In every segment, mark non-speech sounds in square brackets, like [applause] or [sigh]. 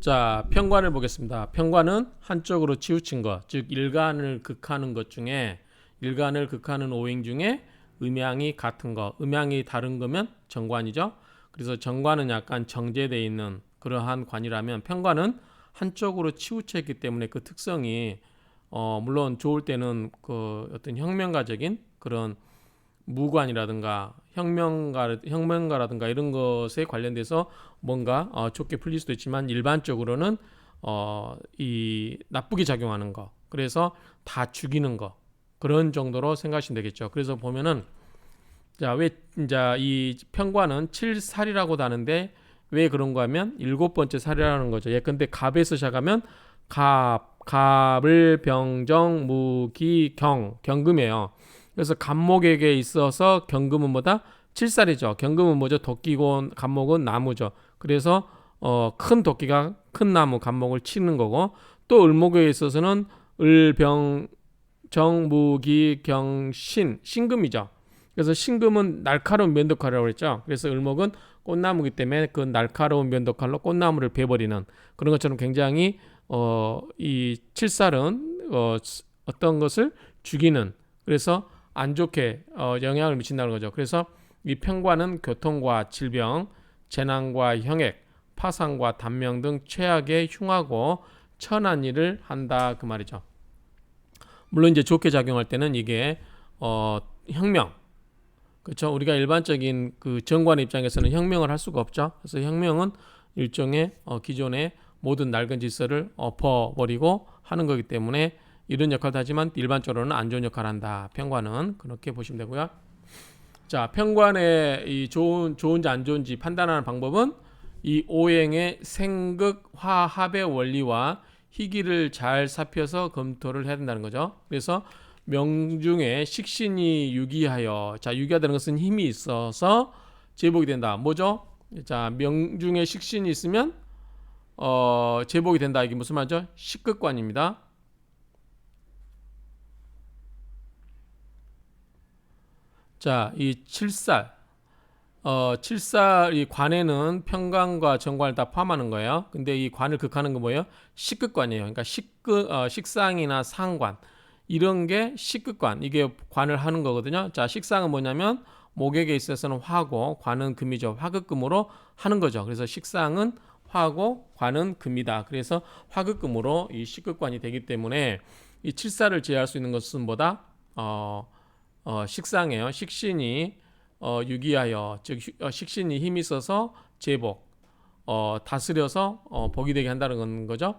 자, 편관을 보겠습니다. 편관은 한쪽으로 치우친 것, 즉 일간을 극하는 것 중에 일간을 극하는 오행 중에 음양이 같은 거, 음양이 다른 거면 정관이죠. 그래서 정관은 약간 정제돼 있는 그러한 관이라면 편관은 한쪽으로 치우쳐 있기 때문에 그 특성이 어 물론 좋을 때는 그 어떤 혁명가적인 그런 무관이라든가 혁명가 혁명가라든가 이런 것에 관련돼서 뭔가 어, 좋게 풀릴 수도 있지만 일반적으로는 어, 이 나쁘게 작용하는 거 그래서 다 죽이는 거 그런 정도로 생각하시면 되겠죠. 그래서 보면은 자왜 이제 이 편관은 7살이라고 다는데 왜 그런가 하면 일곱 번째 살이라는 거죠. 예, 근데 갑에서 시작하면 갑, 갑을 병정, 무기, 경, 경금이에요. 그래서 갑목에게 있어서 경금은 뭐다? 칠살이죠. 경금은 뭐죠? 도끼고 갑목은 나무죠. 그래서 어, 큰 도끼가 큰 나무 갑목을 치는 거고 또 을목에 있어서는 을병 정무기 경신 신금이죠. 그래서 신금은 날카로운 면도칼이라고 했죠. 그래서 을목은 꽃나무기 때문에 그 날카로운 면도칼로 꽃나무를 베버리는 그런 것처럼 굉장히 어, 이 칠살은 어, 어떤 것을 죽이는 그래서 안 좋게 어, 영향을 미친다는 거죠. 그래서 이 편관은 교통과 질병, 재난과 형액, 파상과 단명 등 최악의 흉하고 천한 일을 한다 그 말이죠. 물론 이제 좋게 작용할 때는 이게 어, 혁명, 그렇죠. 우리가 일반적인 그 정관 입장에서는 혁명을 할 수가 없죠. 그래서 혁명은 일종의 어, 기존의 모든 낡은 질서를 엎어버리고 하는 거기 때문에 이런 역할도 하지만 일반적으로는 안 좋은 역할을 한다. 평관은 그렇게 보시면 되고요. 자, 평관의 이 좋은 좋은지 안 좋은지 판단하는 방법은 이 오행의 생극 화합의 원리와 희기를 잘 살펴서 검토를 해야 된다는 거죠. 그래서 명중에 식신이 유기하여 자 유기하다는 것은 힘이 있어서 제복이 된다. 뭐죠? 자 명중에 식신이 있으면 어 제복이 된다. 이게 무슨 말이죠? 식극관입니다. 자, 이 칠살. 어, 칠살 이 관에는 평관과 정관을 다 포함하는 거예요. 근데 이 관을 극하는 건 뭐예요? 식극관이에요. 그러니까 식극 어, 식상이나 상관 이런 게 식극관 이게 관을 하는 거거든요. 자, 식상은 뭐냐면 목에게 있어서는 화고 관은 금이죠. 화극금으로 하는 거죠. 그래서 식상은 화고 관은 금이다. 그래서 화극금으로 이 식극관이 되기 때문에 이 칠살을 제할 수 있는 것은 뭐다? 어, 어, 식상이에요. 식신이 어, 유기하여 즉 어, 식신이 힘이 있어서 제복 어, 다스려서 어, 복이 되게 한다는 건 거죠.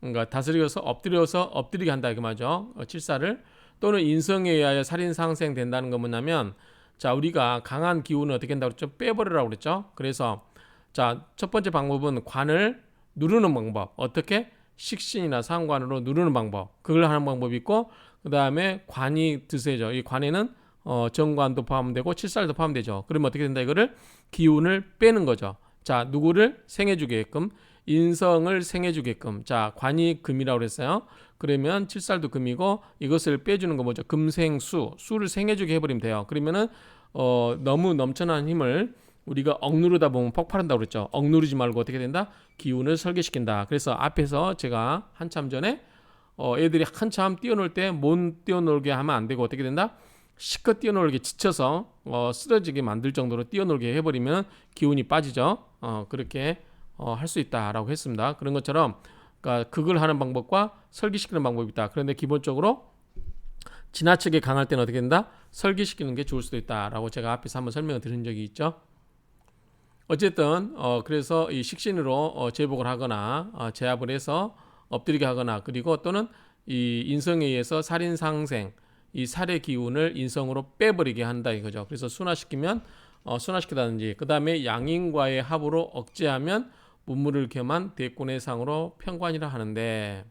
그러니까 다스려서 엎드려서 엎드리게 한다 그 말이죠. 어, 칠사를 또는 인성에 의하여 살인 상생 된다는 건 뭐냐면 자 우리가 강한 기운을 어떻게 한다고 그랬죠? 빼버리라고 그랬죠. 그래서 자 첫 번째 방법은 관을 누르는 방법 어떻게 식신이나 상관으로 누르는 방법 그걸 하는 방법이 있고 그 다음에 관이 드세죠. 이 관에는 어, 정관도 포함되고 칠살도 포함되죠. 그러면 어떻게 된다? 이거를 기운을 빼는 거죠. 자, 누구를 생해 주게끔 인성을 생해 주게끔 자 관이 금이라고 그랬어요. 그러면 칠살도 금이고 이것을 빼 주는 거 뭐죠? 금생수 수를 생해 주게 해 버리면 돼요. 그러면은 어, 너무 넘쳐나는 힘을 우리가 억누르다 보면 폭발한다고 그랬죠. 억누르지 말고 어떻게 된다? 기운을 설계시킨다. 그래서 앞에서 제가 한참 전에 어, 애들이 한참 뛰어놀 때 못 뛰어놀게 하면 안 되고 어떻게 된다? 시컷 뛰어놀게 지쳐서 어, 쓰러지게 만들 정도로 뛰어놀게 해버리면 기운이 빠지죠. 어, 그렇게 어, 할 수 있다라고 했습니다. 그런 것처럼 그러니까 극을 하는 방법과 설기시키는 방법이 있다. 그런데 기본적으로 지나치게 강할 때는 어떻게 된다? 설기시키는 게 좋을 수도 있다라고 제가 앞에서 한번 설명을 드린 적이 있죠. 어쨌든 어, 그래서 이 식신으로 어, 제복을 하거나 어, 제압을 해서 엎드리게 하거나 그리고 또는 이 인성에 의해서 살인 상생 이 살의 기운을 인성으로 빼버리게 한다 이거죠. 그래서 순화시키면 어, 순화시키다든지 그 다음에 양인과의 합으로 억제하면 문물을 겸한 대권의 상으로 평관이라 하는데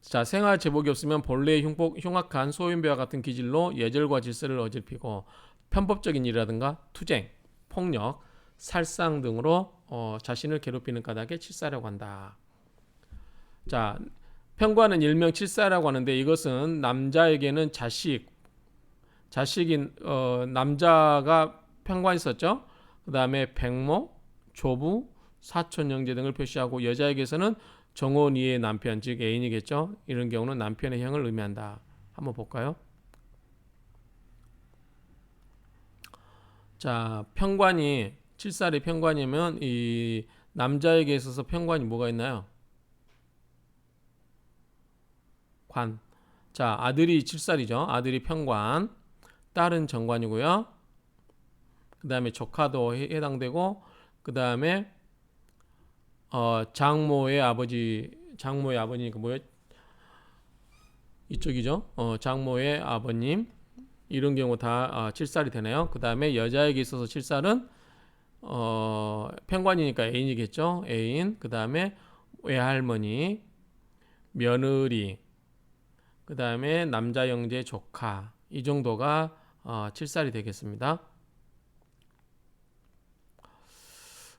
자 생활 제복이 없으면 본래의 흉복, 흉악한 소인배와 같은 기질로 예절과 질서를 어질피고 편법적인 일이라든가 투쟁, 폭력, 살상 등으로 어, 자신을 괴롭히는 까닭에 칠사라고 한다. 자, 편관은 일명 칠사라고 하는데 이것은 남자에게는 자식, 자식인 어, 남자가 편관 있었죠. 그 다음에 백모, 조부, 사촌 형제 등을 표시하고 여자에게서는 정혼이의 남편 즉 애인이겠죠. 이런 경우는 남편의 형을 의미한다. 한번 볼까요? 자, 평관이 칠살이 평관이면 이 남자에게 있어서 평관이 뭐가 있나요? 관. 자, 아들이 칠살이죠. 아들이 평관, 딸은 정관이고요. 그 다음에 조카도 해- 해당되고, 그 다음에 어, 장모의 아버지, 장모의 아버님이 그 뭐예요? 이쪽이죠. 어, 장모의 아버님 이런 경우 다 어, 칠살이 되네요. 그 다음에 여자에게 있어서 칠살은 어, 평관이니까 애인이겠죠. 애인. 그 다음에 외할머니, 며느리, 그 다음에 남자 형제 조카 이 정도가 어, 칠살이 되겠습니다.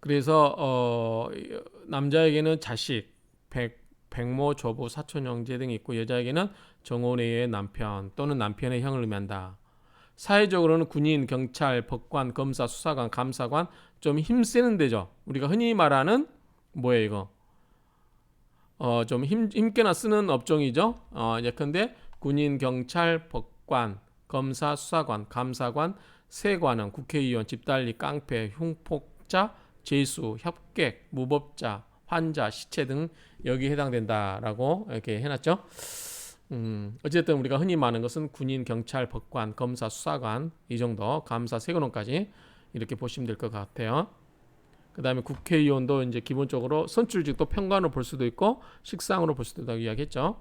그래서 어, 남자에게는 자식, 백, 백모, 조부, 사촌 형제 등이 있고 여자에게는 정혼의 남편 또는 남편의 형을 의미한다. 사회적으로는 군인, 경찰, 법관, 검사, 수사관, 감사관 좀 힘쓰는 데죠. 우리가 흔히 말하는 뭐예요 이거? 어, 좀 힘, 힘께나 쓰는 업종이죠. 어, 예컨대 군인, 경찰, 법관, 검사, 수사관, 감사관, 세관원, 국회의원, 집달리, 깡패, 흉폭자, 죄수, 협객, 무법자, 환자, 시체 등 여기 해당된다라고 이렇게 해놨죠. 음, 어쨌든 우리가 흔히 말하는 것은 군인, 경찰, 법관, 검사, 수사관 이 정도, 감사, 세관원까지 이렇게 보시면 될 것 같아요. 그 다음에 국회의원도 이제 기본적으로 선출직도 평관으로 볼 수도 있고 식상으로 볼 수도 있다고 이야기했죠.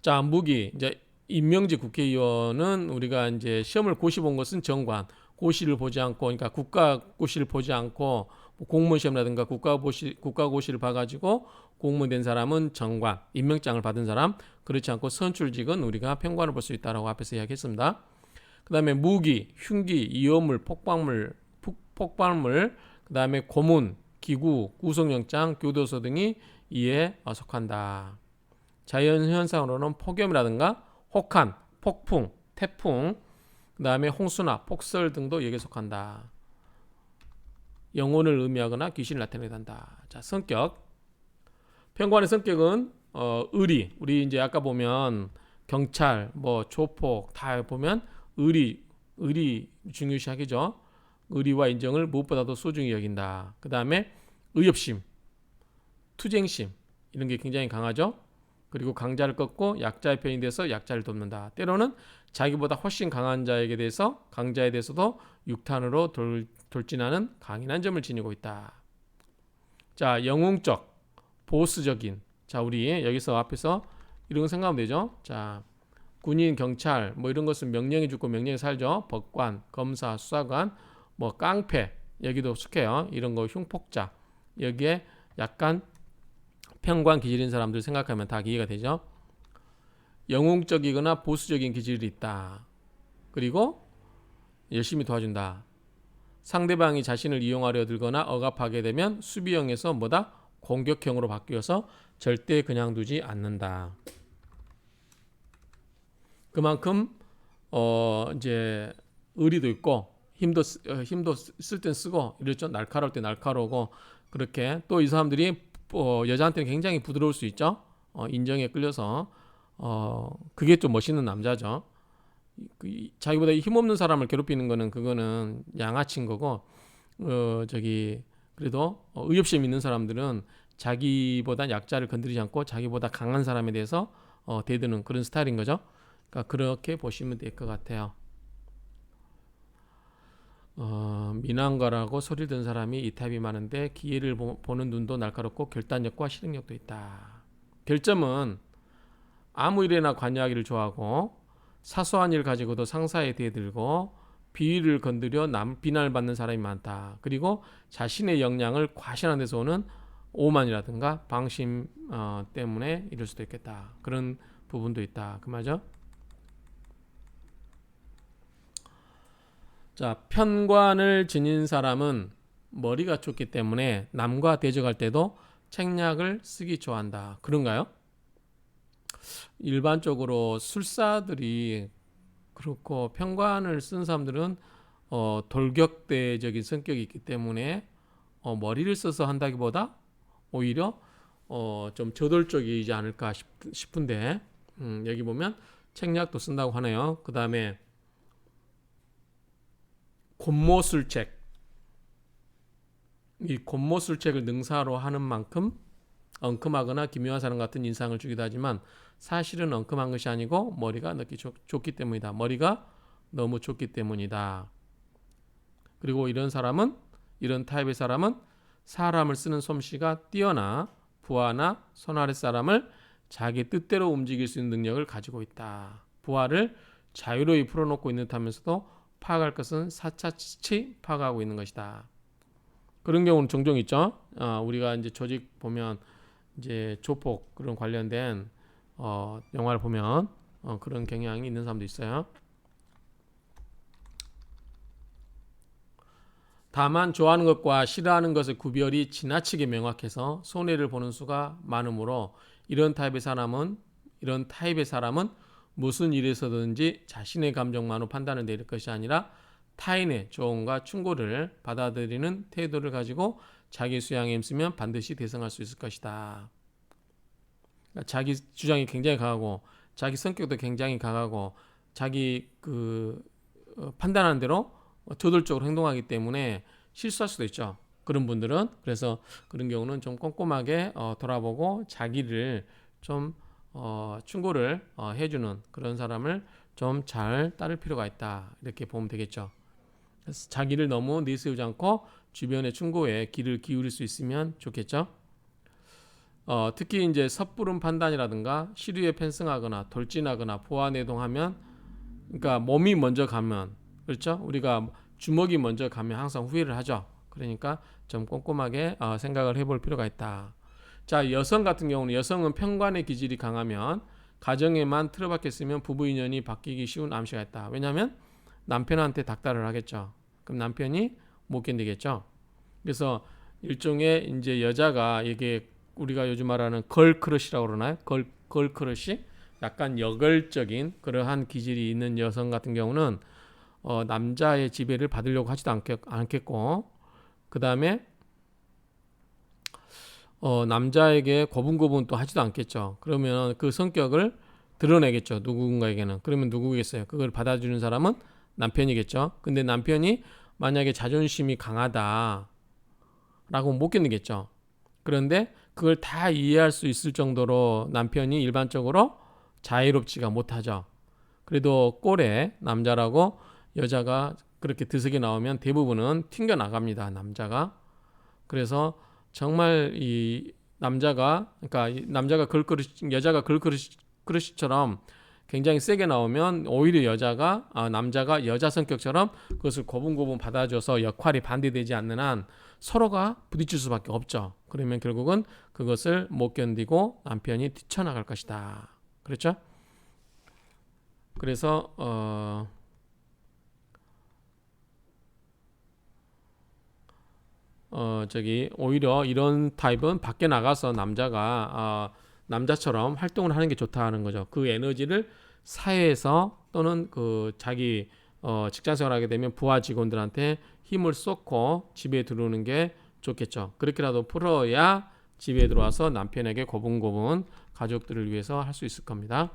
자, 무기 이제 임명직 국회의원은 우리가 이제 시험을 고시 본 것은 정관, 고시를 보지 않고 그러니까 국가 고시를 보지 않고 뭐 공무원 시험이라든가 국가 고시 국가 고시를 봐 가지고 공무원 된 사람은 정관, 임명장을 받은 사람 그렇지 않고 선출직은 우리가 평관을 볼 수 있다라고 앞에서 이야기했습니다. 그다음에 무기, 흉기, 이호물, 폭발물, 폭- 폭발물, 그다음에 고문, 기구, 구속영장, 교도소 등이 이에 어, 속한다. 자연 현상으로는 폭염이라든가 혹한, 폭풍, 태풍, 그 다음에 홍수나 폭설 등도 여기에 속한다. 영혼을 의미하거나 귀신을 나타내게 한다. 자, 성격. 평관의 성격은 어, 의리. 우리 이제 아까 보면 경찰, 뭐 조폭 다 보면 의리, 의리 중요시하겠죠. 의리와 인정을 무엇보다도 소중히 여긴다. 그 다음에 의협심, 투쟁심 이런 게 굉장히 강하죠. 그리고 강자를 꺾고 약자의 편이 돼서 약자를 돕는다. 때로는 자기보다 훨씬 강한 자에게 대해서 강자에 대해서도 육탄으로 돌, 돌진하는 강인한 점을 지니고 있다. 자, 영웅적, 보스적인. 자, 우리 여기서 앞에서 이런 거 생각하면 되죠. 자, 군인, 경찰 뭐 이런 것은 명령이 죽고 명령이 살죠. 법관, 검사, 수사관, 뭐 깡패 여기도 속해요. 이런 거 흉폭자 여기에 약간 평관 기질인 사람들 생각하면 다 이해가 되죠. 영웅적이거나 보수적인 기질이 있다. 그리고 열심히 도와준다. 상대방이 자신을 이용하려 들거나 억압하게 되면 수비형에서 뭐다? 공격형으로 바뀌어서 절대 그냥 두지 않는다. 그만큼 어 이제 의리도 있고 힘도 쓰- 어, 힘도 쓸 땐 쓰고 이렇죠. 날카로울 때 날카로우고 그렇게 또 이 사람들이 어, 여자한테는 굉장히 부드러울 수 있죠. 어, 인정에 끌려서 어 그게 좀 멋있는 남자죠. 그 이- 자기보다 힘없는 사람을 괴롭히는 거는 그거는 양아치인 거고 어 저기 그래도 어, 의협심 있는 사람들은 자기보다 약자를 건드리지 않고 자기보다 강한 사람에 대해서 어, 대드는 그런 스타일인 거죠. 그러니까 그렇게 보시면 될 것 같아요. 어, 미남가라고 소리 든 사람이 이 타입이 많은데 기회를 보, 는 눈도 날카롭고 결단력과 실행력도 있다. 결점은 아무 일에나 관여하기를 좋아하고 사소한 일 가지고도 상사에 대들고 비위를 건드려 남 비난을 받는 사람이 많다. 그리고 자신의 역량을 과신한 데서 오는 오만이라든가 방심 어, 때문에 이럴 수도 있겠다. 그런 부분도 있다. 그 말이죠. 자, 편관을 지닌 사람은 머리가 좋기 때문에 남과 대적할 때도 책략을 쓰기 좋아한다. 그런가요? 일반적으로 술사들이 그렇고 편관을 쓴 사람들은 어, 돌격대적인 성격이 있기 때문에 어, 머리를 써서 한다기보다 오히려 어, 좀 저돌적이지 않을까 싶, 싶은데 음, 여기 보면 책략도 쓴다고 하네요. 그 다음에 곤모술책 이 곤모술책을 능사로 하는 만큼 엉큼하거나 기묘한 사람 같은 인상을 주기도 하지만 사실은 엉큼한 것이 아니고 머리가 넣기 좋, 좋기 때문이다. 머리가 너무 좋기 때문이다. 그리고 이런 사람은 이런 타입의 사람은 사람을 쓰는 솜씨가 뛰어나 부하나 손아래 사람을 자기 뜻대로 움직일 수 있는 능력을 가지고 있다. 부하를 자유로이 풀어놓고 있는 듯하면서도 파악할 것은 사차치 파악하고 있는 것이다. 그런 경우는 종종 있죠. 어, 우리가 이제 조직 보면 이제 조폭 그런 관련된 어, 영화를 보면 어, 그런 경향이 있는 사람도 있어요. 다만 좋아하는 것과 싫어하는 것의 구별이 지나치게 명확해서 손해를 보는 수가 많으므로 이런 타입의 사람은 이런 타입의 사람은 무슨 일에서든지 자신의 감정만으로 판단을 내릴 것이 아니라 타인의 조언과 충고를 받아들이는 태도를 가지고 자기 수양에 힘쓰면 반드시 대성할 수 있을 것이다. 그러니까 자기 주장이 굉장히 강하고 자기 성격도 굉장히 강하고 자기 그 어, 판단하는 대로 저돌적으로 행동하기 때문에 실수할 수도 있죠. 그런 분들은 그래서 그런 경우는 좀 꼼꼼하게 어, 돌아보고 자기를 좀 어, 충고를 어, 해주는 그런 사람을 좀 잘 따를 필요가 있다 이렇게 보면 되겠죠. 자기를 너무 내세우지 않고 주변의 충고에 귀를 기울일 수 있으면 좋겠죠. 어, 특히 이제 섣부른 판단이라든가 시류에 편승하거나 돌진하거나 보완해동하면 그러니까 몸이 먼저 가면 그렇죠? 우리가 주먹이 먼저 가면 항상 후회를 하죠. 그러니까 좀 꼼꼼하게 어, 생각을 해볼 필요가 있다. 자, 여성 같은 경우는 여성은 편관의 기질이 강하면 가정에만 틀어박혔으면 부부 인연이 바뀌기 쉬운 암시가 있다. 왜냐하면 남편한테 닥달을 하겠죠. 그럼 남편이 못 견디겠죠. 그래서 일종의 이제 여자가 이게 우리가 요즘 말하는 걸크러시라고 그러나요? 걸 걸크러시? 약간 여걸적인 그러한 기질이 있는 여성 같은 경우는 어, 남자의 지배를 받으려고 하지도 않겠, 않겠고 그 다음에 어, 남자에게 고분고분 또 하지도 않겠죠. 그러면 그 성격을 드러내겠죠. 누군가에게는. 그러면 누구겠어요? 그걸 받아주는 사람은 남편이겠죠. 근데 남편이 만약에 자존심이 강하다. 라고 못 견디겠죠. 그런데 그걸 다 이해할 수 있을 정도로 남편이 일반적으로 자유롭지가 못하죠. 그래도 꼴에 남자라고 여자가 그렇게 드석이 나오면 대부분은 튕겨 나갑니다. 남자가. 그래서 정말 이 남자가 그러니까 이 남자가 걸그릇 여자가 걸그릇처럼 굉장히 세게 나오면 오히려 여자가 아, 남자가 여자 성격처럼 그것을 고분고분 받아줘서 역할이 반대되지 않는 한 서로가 부딪힐 수밖에 없죠. 그러면 결국은 그것을 못 견디고 남편이 뛰쳐나갈 것이다. 그렇죠? 그래서 어 어 저기 오히려 이런 타입은 밖에 나가서 남자가 어, 남자처럼 활동을 하는 게 좋다는 거죠. 그 에너지를 사회에서 또는 그 자기 어, 직장 생활하게 되면 부하 직원들한테 힘을 쏟고 집에 들어오는 게 좋겠죠. 그렇게라도 풀어야 집에 들어와서 남편에게 고분고분 가족들을 위해서 할 수 있을 겁니다.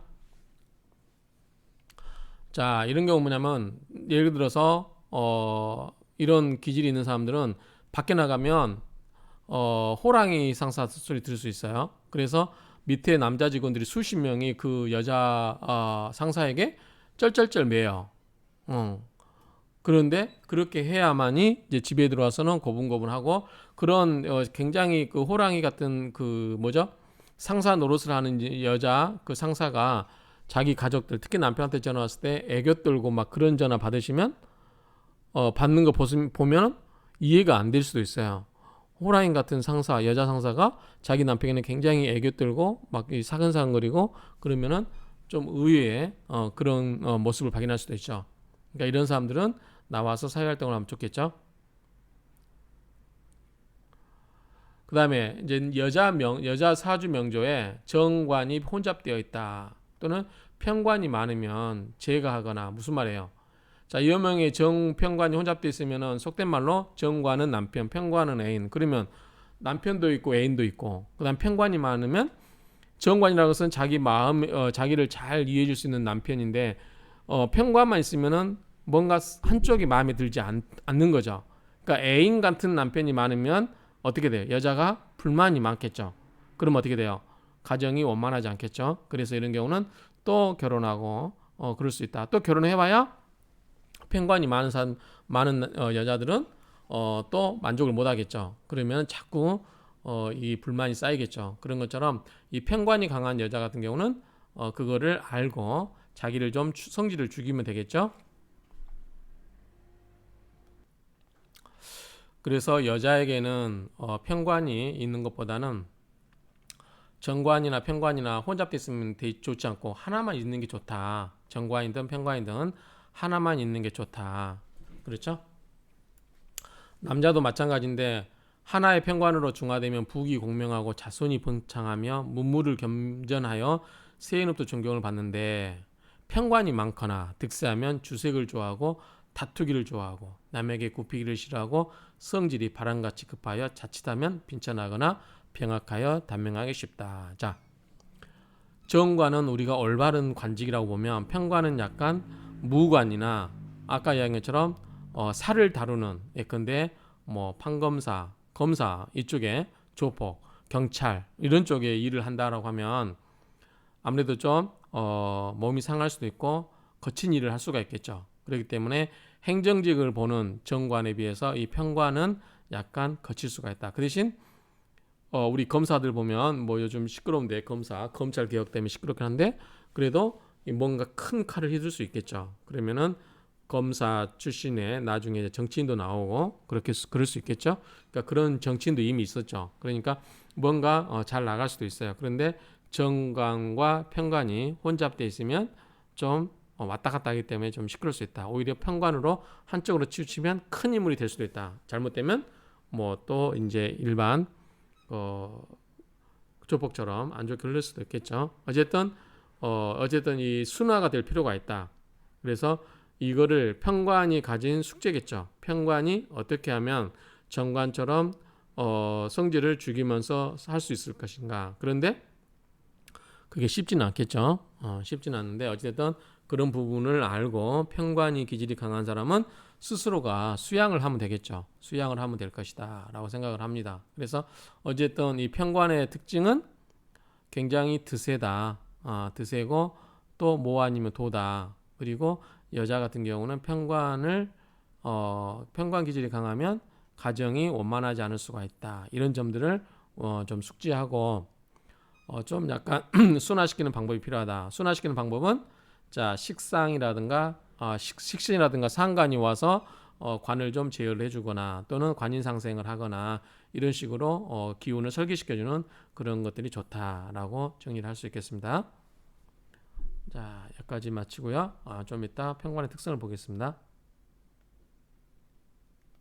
자, 이런 경우 뭐냐면 예를 들어서 어, 이런 기질이 있는 사람들은 밖에 나가면 어, 호랑이 상사 소리 들을 수 있어요. 그래서 밑에 남자 직원들이 수십 명이 그 여자 어, 상사에게 쩔쩔쩔 매요. 어. 그런데 그렇게 해야만이 이제 집에 들어와서는 고분고분하고 그런 어, 굉장히 그 호랑이 같은 그 뭐죠 상사 노릇을 하는 여자 그 상사가 자기 가족들 특히 남편한테 전화 왔을 때 애교 떨고 막 그런 전화 받으시면 어, 받는 거 보면 이해가 안 될 수도 있어요. 호랑이 같은 상사, 여자 상사가 자기 남편에게는 굉장히 애교 떨고 막 사근사근거리고 그러면은 좀 의외의 어, 그런 어, 모습을 발견할 수도 있죠. 그러니까 이런 사람들은 나와서 사회활동을 하면 좋겠죠. 그 다음에 이제 여자 명 여자 사주 명조에 정관이 혼잡되어 있다 또는 편관이 많으면 제거하거나 무슨 말이에요? 자, 이여명의 정편관이 혼잡돼 있으면은 속된 말로 정관은 남편, 편관은 애인. 그러면 남편도 있고 애인도 있고 그다음 편관이 많으면 정관이라는 것은 자기 마음 어, 자기를 잘 이해해 줄 수 있는 남편인데 어, 편관만 있으면은 뭔가 한쪽이 마음에 들지 않, 않는 거죠. 그러니까 애인 같은 남편이 많으면 어떻게 돼요? 여자가 불만이 많겠죠. 그럼 어떻게 돼요? 가정이 원만하지 않겠죠. 그래서 이런 경우는 또 결혼하고 어 그럴 수 있다. 또 결혼해봐야 편관이 많은 사람 많은 어, 여자들은 어 또 만족을 못 하겠죠. 그러면 자꾸 어 이 불만이 쌓이겠죠. 그런 것처럼 이 편관이 강한 여자 같은 경우는 어 그거를 알고 자기를 좀 추- 성질을 죽이면 되겠죠. 그래서 여자에게는 어 편관이 있는 것보다는 정관이나 편관이나 되게 좋지 않고 하나만 있는 게 좋다. 정관이든 편관이든 하나만 있는 게 좋다. 그렇죠? 남자도 마찬가지인데 하나의 편관으로 중화되면 부귀 공명하고 자손이 번창하며 문무를 겸전하여 세인업도 존경을 받는데 편관이 많거나 득세하면 주색을 좋아하고 다투기를 좋아하고 남에게 굽히기를 싫어하고 성질이 바람같이 급하여 자칫하면 빈천하거나 병악하여 단명하기 쉽다. 자, 정관은 우리가 올바른 관직이라고 보면 편관은 약간 무관이나 아까 이야기한 것처럼 어, 살을 다루는 예컨대 뭐 판검사, 검사 이쪽에 조폭, 경찰 이런 쪽에 일을 한다라고 하면 아무래도 좀 어, 몸이 상할 수도 있고 거친 일을 할 수가 있겠죠. 그렇기 때문에 행정직을 보는 정관에 비해서 이 편관은 약간 거칠 수가 있다. 그 대신 어, 우리 검사들 보면 뭐 요즘 시끄러운데 검사 검찰 개혁 때문에 시끄럽긴 한데 그래도 이 뭔가 큰 칼을 휘둘 수 있겠죠. 그러면은 검사 출신의 나중에 정치인도 나오고 그렇게 수- 그럴 수 있겠죠. 그러니까 그런 정치인도 이미 있었죠. 그러니까 뭔가 어, 잘 나갈 수도 있어요. 그런데 정관과 편관이 혼잡돼 있으면 좀 어, 왔다 갔다 하기 때문에 좀 시끄러울 수 있다. 오히려 편관으로 한쪽으로 치우치면 큰 인물이 될 수도 있다. 잘못되면 뭐 또 이제 일반 어, 조폭처럼 안 좋게 흘릴 수도 있겠죠. 어쨌든 어, 어쨌든 이 순화가 될 필요가 있다. 그래서 이거를 편관이 가진 숙제겠죠. 편관이 어떻게 하면 정관처럼 어, 성질을 죽이면서 할 수 있을 것인가. 그런데 그게 쉽지는 않겠죠. 어, 쉽지는 않은데 어쨌든 그런 부분을 알고 편관이 기질이 강한 사람은 스스로가 수양을 하면 되겠죠. 수양을 하면 될 것이다 라고 생각을 합니다. 그래서 어쨌든 이 편관의 특징은 굉장히 드세다. 아, 드세고 또뭐 아니면 도다. 그리고 여자 같은 경우는 편관을 어, 편관 기질이 강하면 가정이 원만하지 않을 수가 있다. 이런 점들을 어, 좀 숙지하고 어, 좀 약간 [clears throat] 순화시키는 방법이 필요하다. 순화시키는 방법은 자 식상이라든가 어, 식, 식신이라든가 상관이 와서 어, 관을 좀 제어를 해주거나 또는 관인 상생을 하거나 이런 식으로 어, 기운을 설계시켜주는 그런 것들이 좋다라고 정리를 할 수 있겠습니다. 자 여기까지 마치고요. 아, 좀 이따 평관의 특성을 보겠습니다.